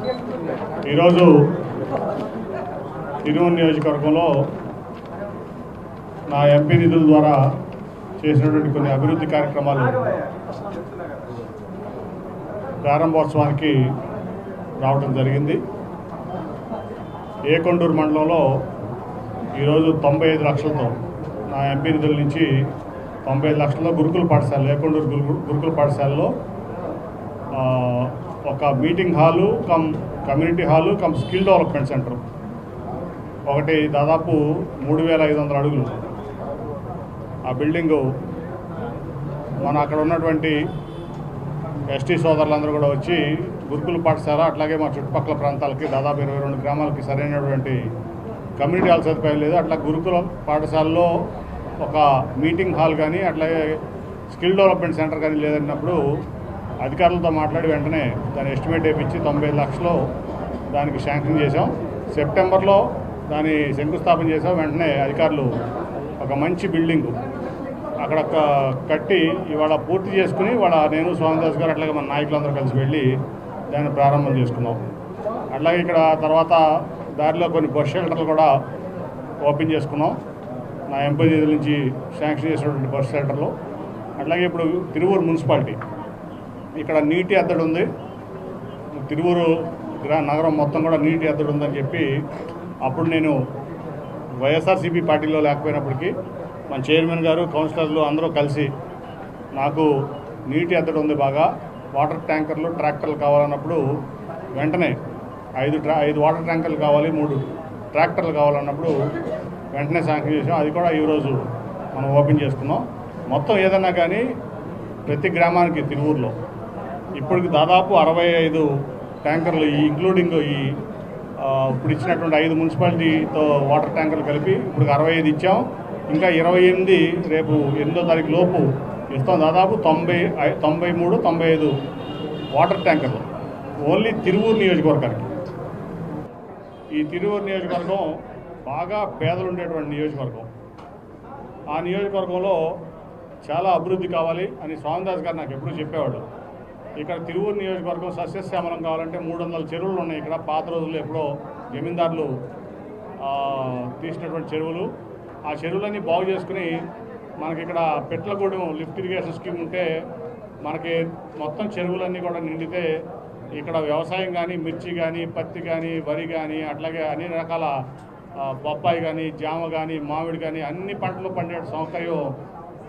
ఈరోజు తిరుమల నియోజకవర్గంలో నా ఎంపీ నిధుల ద్వారా చేసినటువంటి కొన్ని అభివృద్ధి కార్యక్రమాలు ప్రారంభోత్సవానికి రావడం జరిగింది. ఏకొండూరు మండలంలో ఈరోజు తొంభై ఐదు లక్షలతో నా ఎంపీ నిధుల నుంచి తొంభై ఐదు లక్షలతో గురుకుల పాఠశాల ఏకొండూరు గురుకుల పాఠశాలలో ఒక meeting hall cum community hall cum skill development centre. ఒకటి దాదాపు మూడు వేల ఐదు వందల అడుగులు. ఆ బిల్డింగు మన అక్కడ ఉన్నటువంటి ఎస్టీ సోదరులందరూ కూడా వచ్చి గురుకుల పాఠశాల అట్లాగే మా చుట్టుపక్కల ప్రాంతాలకి దాదాపు ఇరవై రెండు గ్రామాలకి సరైనటువంటి కమ్యూనిటీ హాల్ సదుపాయం లేదు. అట్లా గురుకుల పాఠశాలలో ఒక మీటింగ్ హాల్ కానీ అట్లాగే స్కిల్ డెవలప్మెంట్ సెంటర్ కానీ లేదన్నప్పుడు అధికారులతో మాట్లాడి వెంటనే దాని ఎస్టిమేట్ వేయించి తొంభై లక్షలు దానికి శాంక్షన్ చేసాం సెప్టెంబర్లో దాని శంకుస్థాపన చేసాం వెంటనే అధికారులు ఒక మంచి బిల్డింగ్ అక్కడ కట్టి ఇవాళ పూర్తి చేసుకుని ఇవాళ నేను స్వామిదాస్ గారు అట్లాగే మన నాయకులందరూ కలిసి వెళ్ళి దాన్ని ప్రారంభం చేసుకున్నాం. అట్లాగే ఇక్కడ తర్వాత దారిలో కొన్ని బస్ షెల్టర్లు కూడా ఓపెన్ చేసుకున్నాం. నా ఎంపీ నిధుల నుంచి శాంక్షన్ చేసినటువంటి బస్ షెల్టర్లు. అట్లాగే ఇప్పుడు తిరువూరు మున్సిపాలిటీ ఇక్కడ నీటి ఎద్దడి ఉంది. తిరువూరు గ్రా నగరం మొత్తం కూడా నీటి ఎద్దడి ఉందని చెప్పి అప్పుడు నేను వైఎస్ఆర్సీపీ పార్టీలో లేకపోయినప్పటికీ మన చైర్మన్ గారు కౌన్సిలర్లు అందరూ కలిసి నాకు నీటి ఎద్దడి ఉంది బాగా. వాటర్ ట్యాంకర్లు ట్రాక్టర్లు కావాలన్నప్పుడు వెంటనే ఐదు ట్రా ఐదు వాటర్ ట్యాంకర్లు కావాలి మూడు ట్రాక్టర్లు కావాలన్నప్పుడు వెంటనే శాంక్షన్ చేసాం అది కూడా ఈరోజు మనం ఓపెన్ చేసుకున్నాం. మొత్తం ఏదన్నా కానీ ప్రతి గ్రామానికి తిరువూరులో ఇప్పటికి దాదాపు అరవై ఐదు ట్యాంకర్లు ఈ ఇంక్లూడింగ్ ఈ ఇప్పుడు ఇచ్చినటువంటి ఐదు మున్సిపాలిటీతో వాటర్ ట్యాంకర్లు కలిపి ఇప్పుడు అరవై ఐదు ఇచ్చాం. ఇంకా ఇరవై ఎనిమిది రేపు ఎనిమిదో తారీఖు లోపు ఇస్తాం. దాదాపు తొంభై తొంభై మూడు తొంభై ఐదు వాటర్ ట్యాంకర్లు. ఓన్లీ తిరువూరు నియోజకవర్గానికి. ఈ తిరువూరు నియోజకవర్గం బాగా పేదలు ఉండేటువంటి నియోజకవర్గం. ఆ నియోజకవర్గంలో చాలా అభివృద్ధి కావాలి అని స్వామిదాస్ గారు నాకు ఎప్పుడూ చెప్పేవాడు ఇక్కడ తిరువూరు నియోజకవర్గం సస్యశ్యామలం కావాలంటే మూడు వందల చెరువులు ఉన్నాయి ఇక్కడ. పాత రోజుల్లో ఎప్పుడో జమీందారులు తీసినటువంటి చెరువులు. ఆ చెరువులన్నీ బాగు చేసుకుని మనకి ఇక్కడ పెట్లగూడెం లిఫ్ట్ ఇరిగేషన్ స్కీమ్ ఉంటే మనకి మొత్తం చెరువులన్నీ కూడా నిండితే ఇక్కడ వ్యవసాయం కానీ మిర్చి కానీ పత్తి కానీ వరి కానీ అట్లాగే అన్ని రకాల బొప్పాయి కానీ జామ కానీ మామిడి కానీ అన్ని పంటలు పండే సౌకర్యం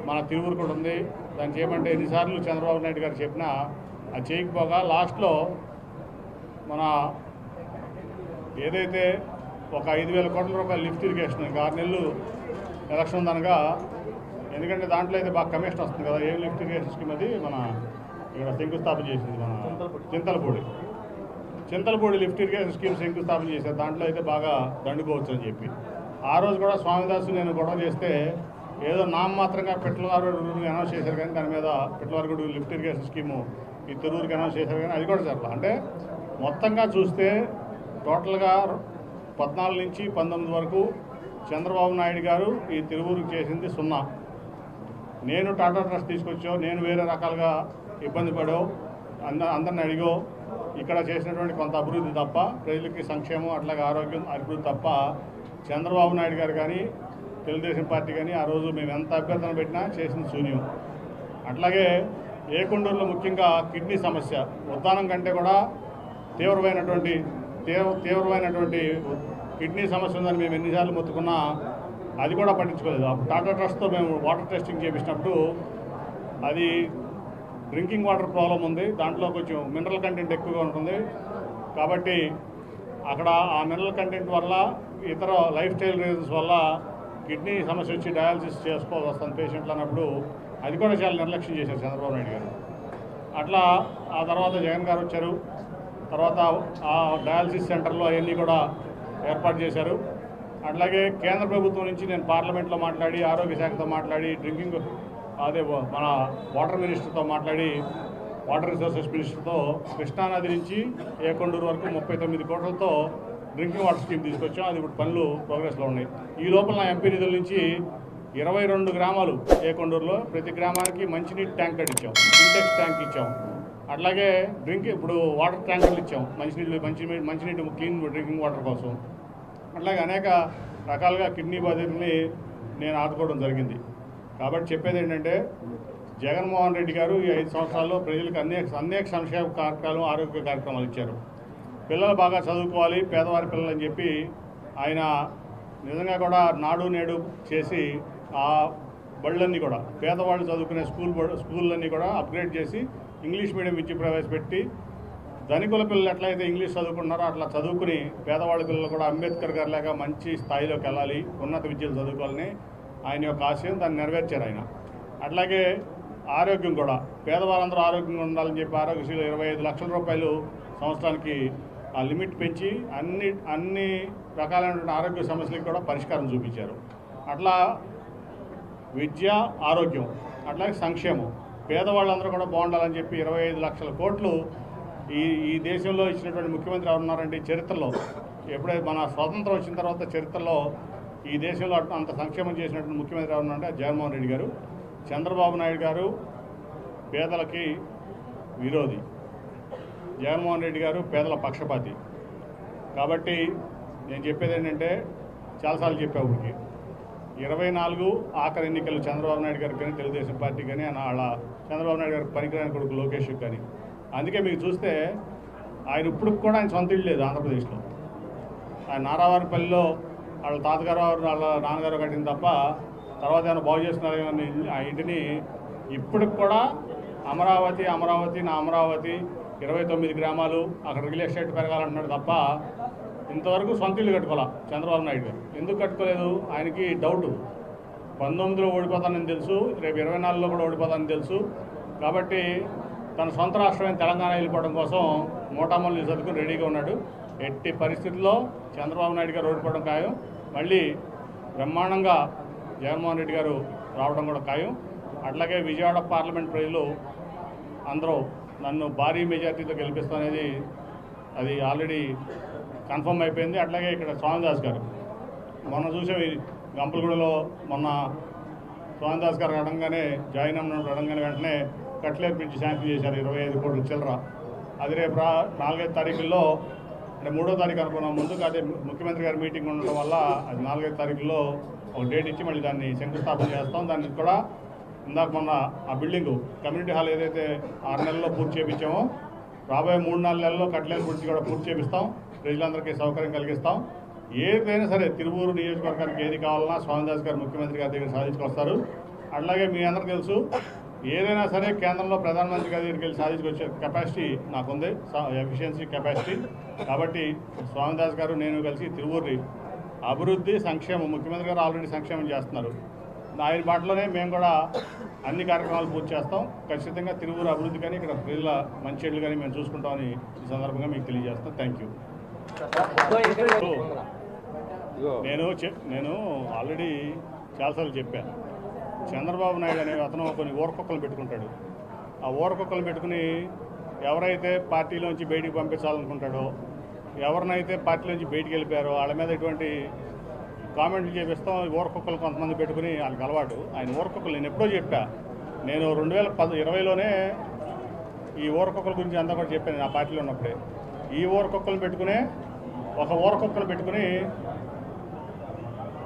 మన తిరువురు కూడా ఉంది. దాన్ని చేయమంటే ఎన్నిసార్లు చంద్రబాబు నాయుడు గారు చెప్పినా అది చేయకపోగా లాస్ట్లో మన ఏదైతే ఒక ఐదు వేల కోట్ల రూపాయల లిఫ్ట్ ఇరిగేషన్ ఇంకా ఆరు నెలలు ఎలక్షన్ ఉందనగా ఎందుకంటే దాంట్లో అయితే బాగా కమిషన్ వస్తుంది కదా ఏం లిఫ్ట్ ఇరిగేషన్ స్కీమ్ అది? మన ఇక్కడ శంకుస్థాపన చేసింది మన Chintalapudi. Chintalapudi. Lift irrigation scheme శంకుస్థాపన చేశారు. దాంట్లో అయితే బాగా దండుకోవచ్చు అని చెప్పి. ఆ రోజు కూడా స్వామిదాసు నేను గొడవ చేస్తే ఏదో నామమాత్రంగా పెట్లవారు అనౌన్స్ చేశారు కానీ దాని మీద పెట్లవారుగుడు లిఫ్ట్ ఇరిగేషన్ స్కీము ఈ తిరువురికి అనౌన్స్ చేశారు కానీ అది కూడా చెప్పాలి అంటే మొత్తంగా చూస్తే టోటల్గా పద్నాలుగు నుంచి పంతొమ్మిది వరకు చంద్రబాబు నాయుడు గారు ఈ తిరువురికి చేసింది సున్నా. నేను టాటా ట్రస్ట్ తీసుకొచ్చావు నేను వేరే రకాలుగా ఇబ్బంది పడో అంద అందరిని అడిగో ఇక్కడ చేసినటువంటి కొంత అభివృద్ధి తప్ప ప్రజలకి సంక్షేమం అట్లాగే ఆరోగ్యం అభివృద్ధి తప్ప చంద్రబాబు నాయుడు గారు కానీ తెలుగుదేశం పార్టీ కానీ ఆ రోజు మేము ఎంత అభ్యర్థన పెట్టినా చేసిన శూన్యం. అట్లాగే ఏకొండూరులో ముఖ్యంగా కిడ్నీ సమస్య ఉద్దానం కంటే కూడా తీవ్రమైనటువంటి తీవ్ర తీవ్రమైనటువంటి కిడ్నీ సమస్య ఉందని మేము ఎన్నిసార్లు మొత్తుకున్నా అది కూడా పట్టించుకోలేదు. అప్పుడు టాటా ట్రస్ట్తో మేము వాటర్ టెస్టింగ్ చేపించినప్పుడు అది డ్రింకింగ్ వాటర్ ప్రాబ్లం ఉంది. దాంట్లో కొంచెం మినరల్ కంటెంట్ ఎక్కువగా ఉంటుంది. కాబట్టి అక్కడ ఆ మినరల్ కంటెంట్ వల్ల ఇతర లైఫ్ స్టైల్ రీజన్స్ వల్ల కిడ్నీ సమస్య వచ్చి డయాలసిస్ చేసుకోవాల్సి వస్తుంది పేషెంట్లు అన్నప్పుడు అది కూడా చాలా నిర్లక్ష్యం చేశారు చంద్రబాబు నాయుడు గారు. అట్లా ఆ తర్వాత జగన్ గారు వచ్చారు. తర్వాత ఆ డయాలసిస్ సెంటర్లో అవన్నీ కూడా ఏర్పాటు చేశారు. అట్లాగే కేంద్ర ప్రభుత్వం నుంచి నేను పార్లమెంట్లో మాట్లాడి ఆరోగ్య శాఖతో మాట్లాడి డ్రింకింగ్ అదే మన వాటర్ మినిస్టర్తో మాట్లాడి వాటర్ రిసోర్సెస్ మినిస్టర్తో కృష్ణానది నుంచి ఏకొండూరు వరకు ముప్పై తొమ్మిది కోట్లతో డ్రింకింగ్ వాటర్ స్కీమ్ తీసుకొచ్చాం. అది ఇప్పుడు పనులు ప్రోగ్రెస్లో ఉన్నాయి. ఈ లోపల నా ఎంపీ నిధుల నుంచి ఇరవై రెండు గ్రామాలు ఏకొండూరులో ప్రతి గ్రామానికి మంచినీటి ట్యాంక్ ఇచ్చాం. ఇంటెక్స్ ట్యాంక్ ఇచ్చాం. అట్లాగే డ్రింక్ ఇప్పుడు వాటర్ ట్యాంకర్లు ఇచ్చాం. మంచినీళ్ళు మంచి మంచినీటి క్లీన్ డ్రింకింగ్ వాటర్ కోసం. అట్లాగే అనేక రకాలుగా కిడ్నీ బాధితుల్ని నేను ఆదుకోవడం జరిగింది. కాబట్టి చెప్పేది ఏంటంటే జగన్మోహన్ రెడ్డి గారు ఈ ఐదు సంవత్సరాల్లో ప్రజలకు అనేక అనేక సంక్షేమ కార్యక్రమాలు ఆరోగ్య కార్యక్రమాలు ఇచ్చారు. పిల్లలు బాగా చదువుకోవాలి పేదవారి పిల్లలు అని చెప్పి ఆయన నిజంగా కూడా నాడు నేడు చేసి ఆ బళ్ళన్నీ కూడా పేదవాళ్ళు చదువుకునే స్కూల్ స్కూళ్ళన్నీ కూడా అప్గ్రేడ్ చేసి ఇంగ్లీష్ మీడియం విద్య ప్రవేశపెట్టి ధనికుల పిల్లలు ఎట్లయితే ఇంగ్లీష్ చదువుకుంటున్నారో అట్లా చదువుకుని పేదవాళ్ళ పిల్లలు కూడా అంబేద్కర్ గారు లాగా మంచి స్థాయిలోకి వెళ్ళాలి ఉన్నత విద్యలు చదువుకోవాలని ఆయన యొక్క ఆశయం దాన్ని నెరవేర్చారు ఆయన. అట్లాగే ఆరోగ్యం కూడా పేదవాళ్ళందరూ ఆరోగ్యంగా ఉండాలని చెప్పి ఆరోగ్యశ్రీలో ఇరవై ఐదు లక్షల రూపాయలు సంవత్సరానికి ఆ లిమిట్ పెంచి అన్ని అన్ని రకాలైనటువంటి ఆరోగ్య సమస్యలకు కూడా పరిష్కారం చూపించారు. అట్లా విద్య ఆరోగ్యం అట్లాగే సంక్షేమం. పేదవాళ్ళందరూ కూడా బాగుండాలని చెప్పి ఇరవై ఐదు లక్షల కోట్లు ఈ ఈ దేశంలో ఇచ్చినటువంటి ముఖ్యమంత్రి ఎవరున్నారంటే చరిత్రలో. ఎప్పుడైతే మన స్వాతంత్రం వచ్చిన తర్వాత చరిత్రలో ఈ దేశంలో అటు- అంత సంక్షేమం చేసినటువంటి ముఖ్యమంత్రి ఎవరున్నారంటే జగన్మోహన్ రెడ్డి గారు. చంద్రబాబు నాయుడు గారు పేదలకి విరోధి. జగన్మోహన్ రెడ్డి గారు పేదల పక్షపాతి. కాబట్టి నేను చెప్పేది ఏంటంటే చాలాసార్లు చెప్పా ఊరికి. ఇరవై నాలుగు ఆఖరి ఎన్నికలు చంద్రబాబు నాయుడు గారికి కానీ తెలుగుదేశం పార్టీ కానీ ఆయన వాళ్ళ చంద్రబాబు నాయుడు గారికి పనికిరాని కొడుకు లోకేష్ కానీ. అందుకే మీకు చూస్తే ఆయన ఇప్పుడు కూడా ఆయన సొంత ఇల్లు లేదు ఆంధ్రప్రదేశ్లో. ఆయన నారావారిపల్లిలో వాళ్ళ తాతగారు వాళ్ళ నాన్నగారు కట్టింది తప్ప తర్వాత ఏమైనా బాగు చేస్తున్నారు ఆ ఇంటిని ఇప్పటికి కూడా అమరావతి అమరావతి నా అమరావతి ఇరవై తొమ్మిది గ్రామాలు అక్కడ రియల్ ఎస్టేట్ పెరగాలంటున్నాడు తప్ప ఇంతవరకు సొంత ఇల్లు కట్టుకోవాలా చంద్రబాబు నాయుడు గారు. ఎందుకు కట్టుకోలేదు? ఆయనకి డౌట్ పంతొమ్మిదిలో ఓడిపోతానని తెలుసు రేపు ఇరవై నాలుగులో కూడా ఓడిపోతానని తెలుసు. కాబట్టి తన సొంత రాష్ట్రమైన తెలంగాణ వెళ్ళిపోవడం కోసం మోటామల్ని చదువుకుని రెడీగా ఉన్నాడు. ఎట్టి పరిస్థితుల్లో చంద్రబాబు నాయుడు గారు ఓడిపోవడం ఖాయం. మళ్ళీ బ్రహ్మాండంగా జగన్మోహన్ రెడ్డి గారు రావడం కూడా ఖాయం. అట్లాగే విజయవాడ పార్లమెంట్ ప్రజలు అందరూ నన్ను భారీ మెజార్టీతో గెలిపిస్తానేది అది ఆల్రెడీ కన్ఫర్మ్ అయిపోయింది. అట్లాగే ఇక్కడ స్వామిదాస్ గారు మొన్న చూసాం ఈ గంపలగూడలో మొన్న స్వామిదాస్ గారు అడగంగానే జాయిన్ అవ్వడం అడగంగానే వెంటనే కట్లేరు బ్రిడ్జ్ శాంక్షన్ చేశారు ఇరవై ఐదు కోట్ల చిల్లర. అది రేపు రా నాలుగైదు తారీఖుల్లో అంటే మూడో తారీఖు అనుకున్నాం ముందుకు అదే ముఖ్యమంత్రి గారి మీటింగ్ ఉండడం వల్ల అది నాలుగైదు తారీఖుల్లో ఒక డేట్ ఇచ్చి మళ్ళీ దాన్ని శంకుస్థాపన చేస్తాం. దానికి కూడా ఇందాక మొన్న ఆ బిల్డింగ్ కమ్యూనిటీ హాల్ ఏదైతే ఆరు నెలల్లో పూర్తి చేయించామో రాబోయే మూడు నాలుగు నెలల్లో కట్లేని బ్రిడ్జ్ కూడా పూర్తి చేపిస్తాం. ప్రజలందరికీ సౌకర్యం కలిగిస్తాం. ఏదైనా సరే తిరువూరు నియోజకవర్గానికి ఏది కావాలన్నా స్వామిదాస్ గారు ముఖ్యమంత్రి గారి దగ్గర సాధించుకొస్తారు. అట్లాగే మీ అందరికీ తెలుసు ఏదైనా సరే కేంద్రంలో ప్రధానమంత్రి గారి దగ్గరికి వెళ్ళి సాధించుకొచ్చే కెపాసిటీ నాకుంది. ఎఫిషియన్సీ కెపాసిటీ కాబట్టి స్వామిదాస్ గారు నేను కలిసి తిరువూరి అభివృద్ధి సంక్షేమం ముఖ్యమంత్రి గారు ఆల్రెడీ సంక్షేమం చేస్తున్నారు. ఆయన బాటలోనే మేము కూడా అన్ని కార్యక్రమాలు పూర్తి చేస్తాం. ఖచ్చితంగా తిరువూరు అభివృద్ధి కానీ ఇక్కడ ప్రజల మంచి చెడ్లు కానీ మేము చూసుకుంటామని ఈ సందర్భంగా మీకు తెలియజేస్తాం. థ్యాంక్ యూ నేను చెప్ నేను ఆల్రెడీ చాలాసార్లు చెప్పాను. చంద్రబాబు నాయుడు అనే అతను కొన్ని ఊరకొక్కలు పెట్టుకుంటాడు. ఆ ఊరకొక్కలు పెట్టుకుని ఎవరైతే పార్టీలోంచి బయటికి పంపించాలనుకుంటాడో ఎవరినైతే పార్టీలోంచి బయటికి వెళ్ళిపోయారో వాళ్ళ మీద ఎటువంటి కామెంట్లు చేపిస్తాం ఊరకొక్కలు కొంతమంది పెట్టుకుని వాళ్ళకి అలవాటు. ఆయన ఊరకొక్కలు నేను ఎప్పుడో చెప్పా. నేను రెండు వేల పద ఇరవైలోనే ఈ ఊరకొక్కల గురించి అంతా కూడా చెప్పాను నా పార్టీలో ఉన్నప్పుడే. ఈ ఊరకొక్కలు పెట్టుకునే ఒక ఊరకొక్కలు పెట్టుకుని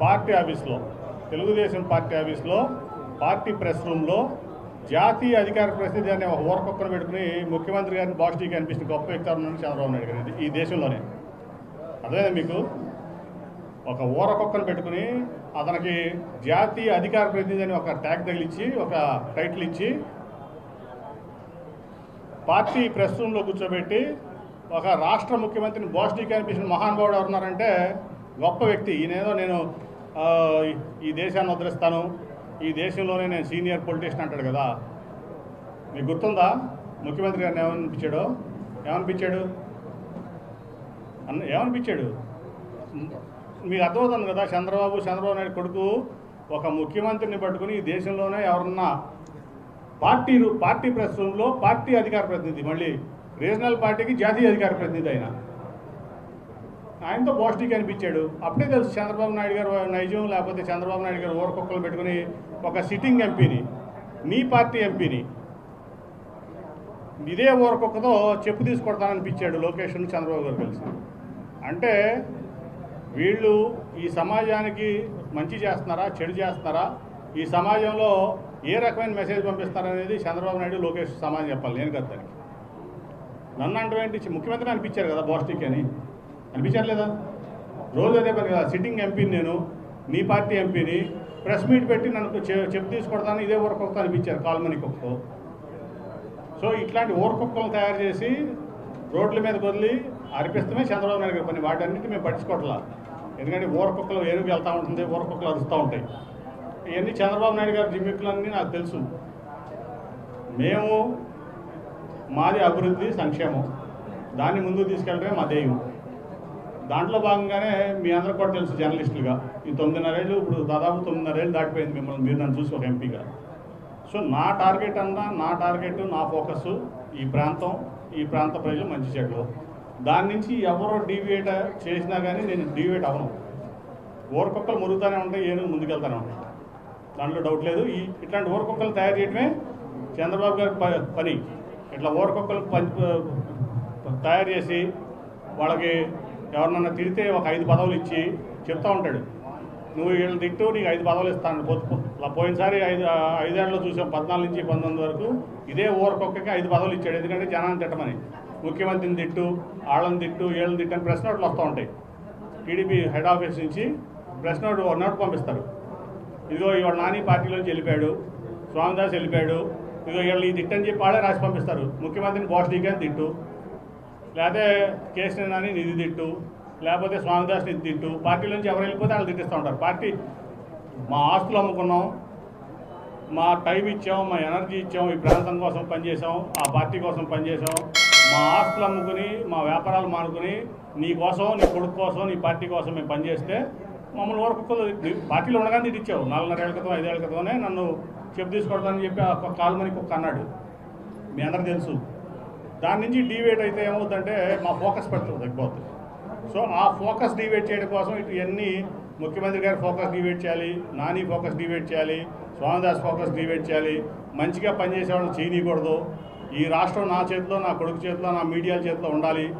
పార్టీ ఆఫీస్లో తెలుగుదేశం పార్టీ ఆఫీస్లో పార్టీ ప్రెస్ రూమ్లో జాతీయ అధికార ప్రతినిధి అనే ఒక ఊరకొక్కను పెట్టుకుని ముఖ్యమంత్రి గారిని బాస్టీకి అనిపిస్తుంది గొప్ప వ్యక్తి చంద్రబాబు నాయుడు గారు. ఈ దేశంలోనే. అదే మీకు? ఒక ఊరకొక్కను పెట్టుకుని అతనికి జాతీయ అధికార ప్రతినిధి అని ఒక ట్యాగ్ తగిలిచ్చి ఒక టైటిల్ ఇచ్చి పార్టీ ప్రెస్ రూమ్లో కూర్చోబెట్టి ఒక రాష్ట్ర ముఖ్యమంత్రిని బోస్టీకి అనిపించిన మహానుభావుడు ఎవరున్నారంటే గొప్ప వ్యక్తి. ఈయనేదో నేను ఈ దేశాన్ని వదిలిస్తాను ఈ దేశంలోనే నేను సీనియర్ పొలిటీషియన్ అంటాడు కదా. మీకు గుర్తుందా? ముఖ్యమంత్రి గారిని ఏమనిపించాడు ఏమనిపించాడు అన్న ఏమనిపించాడు మీకు అర్థమవుతుంది కదా చంద్రబాబు చంద్రబాబు నాయుడు కొడుకు ఒక ముఖ్యమంత్రిని పట్టుకుని ఈ దేశంలోనే ఎవరన్నా పార్టీ పార్టీ ప్రస్తుతంలో పార్టీ అధికార ప్రతినిధి మళ్ళీ రీజనల్ పార్టీకి జాతీయ అధికార ప్రతినిధి ఆయన ఆయనతో పాజిటివ్ అనిపించాడు. అప్పుడే తెలుసు చంద్రబాబు నాయుడు గారు నైజం లేకపోతే చంద్రబాబు నాయుడు గారు ఓరకొక్కలు పెట్టుకుని ఒక సిట్టింగ్ ఎంపీని మీ పార్టీ ఎంపీని. ఇదే ఓరకొక్కతో చెప్పు తీసుకొడతాననిపించాడు లోకేష్ చంద్రబాబు గారు కలిసి. అంటే వీళ్ళు ఈ సమాజానికి మంచి చేస్తున్నారా చెడు చేస్తున్నారా? ఈ సమాజంలో ఏ రకమైన మెసేజ్ పంపిస్తారనేది చంద్రబాబు నాయుడు లోకేష్ సమాజం చెప్పాలి. నేను కదా దానికి. నన్ను అంటే ఏంటి? ముఖ్యమంత్రి అనిపించారు కదా బోస్టిక్ అని. అనిపించారు లేదా రోజు అదే పని కదా. సిట్టింగ్ ఎంపీని నేను నీ పార్టీ ఎంపీని ప్రెస్ మీట్ పెట్టి నన్ను చె- చెప్పు తీసుకొడతాను ఇదే ఊరకొక్క అనిపించారు కాల్మని కుక్కతో సో ఇట్లాంటి ఊరకొక్కలు తయారు చేసి రోడ్ల మీద వదిలి అర్పిస్తమే చంద్రబాబు నాయుడు గారి పని. వాటన్నిటి మేము పట్టించుకోవట్లా. ఎందుకంటే ఊరకొక్కలు ఏనుగు వెళ్తూ ఉంటుంది ఊరకొక్కలు అరుస్తూ ఉంటాయి. ఇవన్నీ చంద్రబాబు నాయుడు గారి జిమ్మిక్కులన్నీ నాకు తెలుసు. మేము మాది అభివృద్ధి సంక్షేమం. దాన్ని ముందుకు తీసుకెళ్ళడమే మా ధ్యేయం. దాంట్లో భాగంగానే మీ అందరూ కూడా తెలుసు జర్నలిస్టులుగా. ఈ తొమ్మిదిన్నరేళ్ళు ఇప్పుడు దాదాపు తొమ్మిదిన్నరేళ్ళు దాటిపోయింది మిమ్మల్ని మీరు నన్ను చూసి ఒక ఎంపీగా. సో నా టార్గెట్ అన్నా నా టార్గెట్ నా ఫోకస్ ఈ ప్రాంతం ఈ ప్రాంత ప్రజలు మంచి చెడ్డలు దాని నుంచి ఎవరో డీవియేట్ చేసినా కానీ నేను డీవియేట్ అవ్వను. ఓరకొక్కలు మురుగుతూనే ఉంటాయి ఏనుగు ముందుకెళ్తానే ఉంటాయి. దాంట్లో డౌట్ లేదు. ఈ ఇట్లాంటి ఓరకొక్కలు తయారు చేయడమే చంద్రబాబు గారి పని. ఇట్లా ఓరకొక్కలు పని తయారు చేసి వాళ్ళకి ఎవరినన్నా తిడితే ఒక ఐదు పదవులు ఇచ్చి చెప్తా ఉంటాడు. నువ్వు వీళ్ళు తిట్టు నీకు ఐదు పదవులు ఇస్తాను పోతు ఇలా పోయినసారి ఐదు ఐదేళ్ళలో చూసాం పద్నాలుగు నుంచి పంతొమ్మిది వరకు ఇదే ఓరకొక్కకి ఐదు పదవులు ఇచ్చాడు. ఎందుకంటే జనాన్ని తిట్టమని. ముఖ్యమంత్రిని తిట్టు ఆళ్ళని తిట్టు వీళ్ళని తిట్టు అని ప్రెస్ నోట్లు వస్తూ ఉంటాయి. టీడీపీ హెడ్ ఆఫీస్ నుంచి ప్రెస్ నోట్ నోట్ పంపిస్తారు. ఇదిగో ఇవాళ నాని పార్టీలోంచి వెళ్ళిపోయాడు స్వామిదాస్ వెళ్ళిపోయాడు ఇదిగో వీళ్ళు ఈ తిట్టని చెప్పి వాళ్ళే రాసి పంపిస్తారు. ముఖ్యమంత్రిని బాస్ డీకే అని తిట్టు లేకపోతే కేసీఆర్ నాని నిధి తిట్టు లేకపోతే స్వామిదాస్ నిధి తిట్టు పార్టీలోంచి ఎవరు వెళ్ళిపోతే వాళ్ళు తిట్టిస్తూ ఉంటారు. పార్టీ మా ఆస్తులు అమ్ముకున్నాం మా టైం ఇచ్చాం మా ఎనర్జీ ఇచ్చాం ఈ ప్రాంతం కోసం పనిచేసాం ఆ పార్టీ కోసం పనిచేసాం మా ఆస్తులు అమ్ముకుని మా వ్యాపారాలు మానుకుని నీ కోసం నీ కొడుకు కోసం నీ పార్టీ కోసం మేము పనిచేస్తే మమ్మల్ని వరకు పార్టీలో ఉండగానే తిట్టించావు నాలుగున్నరేళ్ళ క్రితం ఐదేళ్ళ క్రితమే నన్ను చెప్పు తీసుకోవడాలని చెప్పి ఒక కాలుమని ఒక అన్నాడు. మీ అందరికి తెలుసు. దాని నుంచి డీవేట్ అయితే ఏమవుతుందంటే మా ఫోకస్ పెట్టదు తగ్గిపోతుంది సో ఆ ఫోకస్ డివేట్ చేయడం కోసం ఇటు ఇవన్నీ ముఖ్యమంత్రి గారి ఫోకస్ డివేట్ చేయాలి నాని ఫోకస్ డివేట్ చేయాలి స్వామిదాస్ ఫోకస్ డివేట్ చేయాలి మంచిగా పనిచేసే వాళ్ళని చేయనీయకూడదు. ఈ రాష్ట్రం నా చేతిలో నా కొడుకు చేతిలో నా మీడియా చేతిలో ఉండాలి.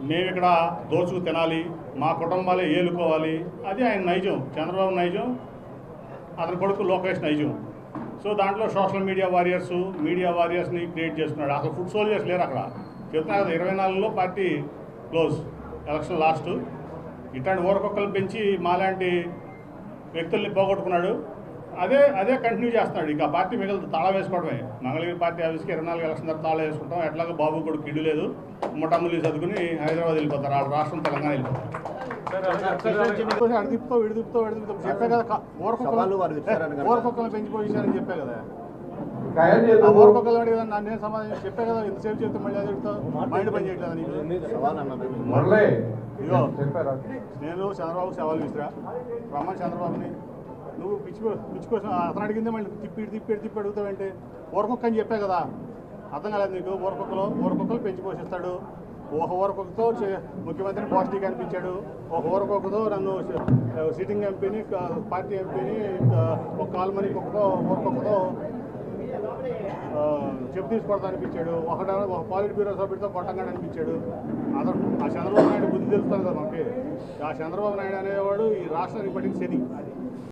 మేము ఇక్కడ దోచుకు తినాలి. మా కుటుంబాలే ఏలుకోవాలి. అది ఆయన నైజం. చంద్రబాబు నైజం. అతని కొడుకు లోకేష్ నైజం. సో దాంట్లో సోషల్ మీడియా వారియర్స్ మీడియా వారియర్స్ని క్రియేట్ చేస్తున్నాడు. అసలు ఫుడ్ సోల్జర్స్ లేరు అక్కడ. చెప్తున్నా కదా ఇరవై నాలుగులో పార్టీ క్లోజ్ ఎలక్షన్ లాస్ట్. ఇట్లాంటి ఊరకొక్కలు పెంచి మాలాంటి వ్యక్తుల్ని పోగొట్టుకున్నాడు. అదే అదే కంటిన్యూ చేస్తున్నాడు. ఇక పార్టీ మిగిలిన తాళ వేసుకోవడమే. మంగళగిరి పార్టీ ఆఫీస్కి ఇరవై నాలుగు ఎలక్షన్ తర్వాత తాళ వేసుకుంటాం. ఎట్లాగో బాబు కూడా కిడ్డు లేదు. ముట్టమ్ములు చదువుకుని హైదరాబాద్ వెళ్ళిపోతారు. వాళ్ళ రాష్ట్రం తెలంగాణ వెళ్ళిపోతారు. అడి తిప్పుతో విడి తిప్పుతో విడి తిప్పుతో చెప్పే కదా. ఊరకొక్కలు పెంచిపోయించారని చెప్పే కదా. ఊరకొక్కలు నన్ను సమాధానం చెప్పే కదా. ఎంతసేపు చెప్తే మళ్ళీ అది మైండ్ పని చేయట్లేదు నీకు? ఇదిగో. నేను చంద్రబాబు సవాల్ విసిరా. రమ్మని చంద్రబాబుని. నువ్వు పిచ్చి పిచ్చి కోసం అతను అడిగిందే మళ్ళీ తిప్పి తిప్పి తిప్పి అడుగుతావంటే ఊరకొక్క అని చెప్పే కదా. అర్థం కాలేదు నీకు. ఊరకొక్కలో ఊరకొక్కలు పెంచి పోషిస్తాడు. ఒక ఊరకొక్కతో చే- ముఖ్యమంత్రిని పాజిటివ్గా అనిపించాడు. ఒక ఊరకొక్కతో నన్ను సిట్టింగ్ ఎంపీని పార్టీ ఎంపీని ఒక కాల్మని కుక్కతో ఊరకొక్కతో చెప్పు తీసుకోవడం అనిపించాడు. ఒకట ఒక పాలిట్ బ్యూరో సభ్యుడితో కొట్టంగా అనిపించాడు. అతను ఆ చంద్రబాబు నాయుడు బుద్ధి తెలుస్తాను కదా మనకి. ఆ చంద్రబాబు నాయుడు అనేవాడు ఈ రాష్ట్రానికి పట్టిన శని.